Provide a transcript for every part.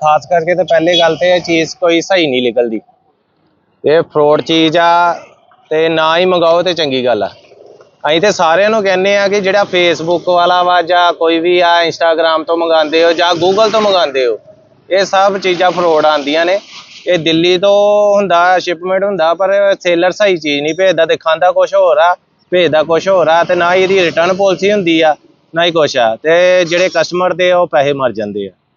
ਖਾਸ ਕਰਕੇ ਤਾਂ ਪਹਿਲੇ ਗੱਲ ਤੇ ਇਹ ਚੀਜ਼ ਕੋਈ ਸਹੀ ਨਹੀਂ ਨਿਕਲਦੀ। ਇਹ ਫਰੋਡ ਚੀਜ਼ ਆ ਤੇ ਨਾ ਹੀ ਮੰਗਾਓ ਤੇ ਚੰਗੀ ਗੱਲ ਆ। ਅਸੀਂ ਤੇ ਸਾਰਿਆਂ ਨੂੰ ਕਹਿੰਦੇ ਆ ਕਿ ਜਿਹੜਾ ਫੇਸਬੁੱਕ ਵਾਲਾ ਵਾ ਜਾਂ ਕੋਈ ਵੀ ਆ ਇੰਸਟਾਗ੍ਰam ਤੋਂ ਮੰਗਾਉਂਦੇ ਹੋ ਜਾਂ ਗੂਗਲ ਤੋਂ ਮੰਗਾਉਂਦੇ ਹੋ, ਇਹ ਸਭ ਚੀਜ਼ਾਂ ਫਰੋਡ ਆਉਂਦੀਆਂ ਨੇ। ਇਹ ਦਿੱਲੀ ਤੋਂ ਹੁੰਦਾ ਸ਼ਿਪਮੈਂਟ ਹੁੰਦਾ, ਪਰ ਸੇਲਰ ਸਹੀ ਚੀਜ਼ ਨਹੀਂ ਭੇਜਦਾ ਦਿਖਾਉਂਦਾ ਕੁਝ ਹੋਰ ਆ, ਭੇਜਦਾ ਕੁਝ ਹੋਰ ਆ ਤੇ ਨਾ ਹੀ ਇਹਦੀ ਰਿਟਰਨ ਪਾਲਿਸੀ ਹੁੰਦੀ ਆ, ਨਾ ਹੀ ਕੁਛ ਆ। ਤੇ ਜਿਹੜੇ ਕਸਟਮਰ ਦੇ ਉਹ ਪੈਸੇ ਮਰ ਜਾਂਦੇ ਆ।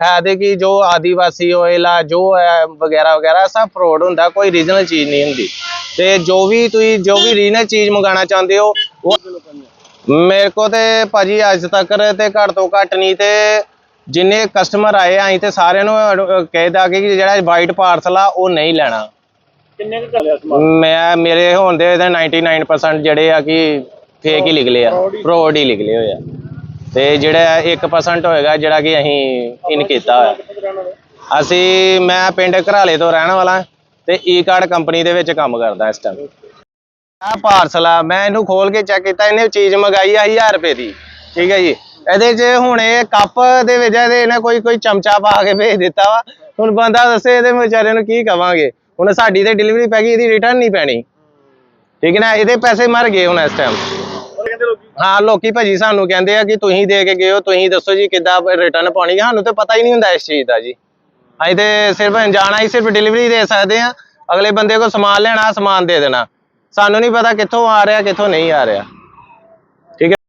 ਤੇ ਕਿ ਜੋ ਆਦੀਵਾਸੀ ਆਇਲ ਆ ਜੋ ਹੈ ਵਗੈਰਾ ਵਗੈਰਾ ਸਭ ਫਰੋਡ ਹੁੰਦਾ ਕੋਈ ਰੀਜਨਲ ਚੀਜ਼ ਨਹੀਂ ਹੁੰਦੀ। ਤੇ ਜੋ ਵੀ ਤੁਸੀਂ ਜੋ ਵੀ ਰੀਜਨਲ ਚੀਜ਼ ਮੰਗਾਣਾ ਚਾਹੁੰਦੇ ਹੋ ਉਹ ਮੇਰੇ ਕੋ ਤੇ ਭਾਜੀ ਅੱਜ ਤੱਕ ਤੇ ਘੱਟ ਤੋਂ ਘੱਟ ਨਹੀਂ ਤੇ ਜਿੰਨੇ ਕਸਟਮਰ ਆਏ ਆ ਤੇ ਸਾਰਿਆਂ ਨੂੰ ਕਹਿਦਾ ਕਿ ਜਿਹੜਾ ਵਾਈਟ ਪਾਰਸਲ ਆ ਉਹ ਨਹੀਂ ਲੈਣਾ। ਕਿੰਨੇ ਕੁ ਚੱਲਿਆ ਸਮਾਨ? ਮੈਂ ਮੇਰੇ ਹੋਣ ਦੇ ਇਹਦੇ 99% ਜਿਹੜੇ ਆ ਕਿ ਫੇਕ ਹੀ ਨਿਕਲੇ ਆ ਫਰੋਡ ਹੀ ਨਿਕਲੇ ਹੋਏ ਆ। ਤੇ ਜਿਹੜਾ 1% ਹੋਏਗਾ ਜਿਹੜਾ ਕਿ ਅਸੀਂ ਇਨ ਕੀਤਾ ਹੋਇਆ। ਅਸੀਂ, ਮੈਂ ਪਿੰਡ ਘਰਾਲੇ ਤੋਂ ਰਹਿਣ ਵਾਲਾ ਤੇ ਈ ਕਾਰਡ ਕੰਪਨੀ ਦੇ ਵਿੱਚ ਕੰਮ ਕਰਦਾ ਇਸ ਟਾਈਮ ਆ ਪਾਰਸਲ ਆ, ਮੈਂ ਇਹਨੂੰ ਖੋਲ ਕੇ ਚੈੱਕ ਕੀਤਾ, ਇਹਨੇ ਚੀਜ਼ ਮੰਗਾਈ ਆ 1000 ਰੁਪਏ ਦੀ। ਠੀਕ ਹੈ ਜੀ। ਇਹਦੇ 'ਚ ਹੁਣ ਇਹ ਕੱਪ ਦੇ ਵਿੱਚ ਇਹਦੇ ਇਹਨੇ ਕੋਈ ਕੋਈ ਚਮਚਾ ਪਾ ਕੇ ਭੇਜ ਦਿੱਤਾ ਵਾ। ਹੁਣ ਬੰਦਾ ਦੱਸੇ ਇਹਦੇ ਵਿਚਾਰੇ ਨੂੰ ਕੀ ਕਵਾਂਗੇ। ਹੁਣ ਸਾਡੀ ਤੇ ਡਿਲੀਵਰੀ ਪੈ ਗਈ, ਇਹਦੀ ਰਿਟਰਨ ਨਹੀਂ ਪੈਣੀ। ਠੀਕ ਹੈ ਨਾ, ਇਹਦੇ ਪੈਸੇ ਮਰ ਗਏ ਹੁਣ ਇਸ ਟਾਈਮ ਹਾਂ, ਲੋਕੀ ਭਾਜੀ ਸਾਨੂੰ ਕਹਿੰਦੇ ਆ ਕਿ ਤੁਸੀਂ ਦੇ ਕੇ ਗਏ ਹੋ, ਤੁਸੀਂ ਦੱਸੋ ਜੀ ਕਿੱਦਾਂ ਰਿਟਰਨ ਪਾਉਣੀ ਪਾਣੀ ਸਾਨੂੰ ਤੇ ਪਤਾ ਹੀ ਨਹੀਂ ਹੁੰਦਾ ਇਸ ਚੀਜ਼ ਦਾ ਜੀ। ਅਸੀਂ ਤੇ ਸਿਰਫ ਜਾਣਾ ਹੀ, ਸਿਰਫ ਡਿਲੀਵਰੀ ਦੇ ਸਕਦੇ ਆ। ਅਗਲੇ ਬੰਦੇ ਕੋਲ ਸਮਾਨ ਲੈਣਾ, ਸਮਾਨ ਦੇ ਦੇਣਾ। ਸਾਨੂੰ ਨਹੀਂ ਪਤਾ ਕਿੱਥੋਂ ਆ ਰਿਹਾ, ਕਿੱਥੋਂ ਨਹੀਂ ਆ ਰਿਹਾ।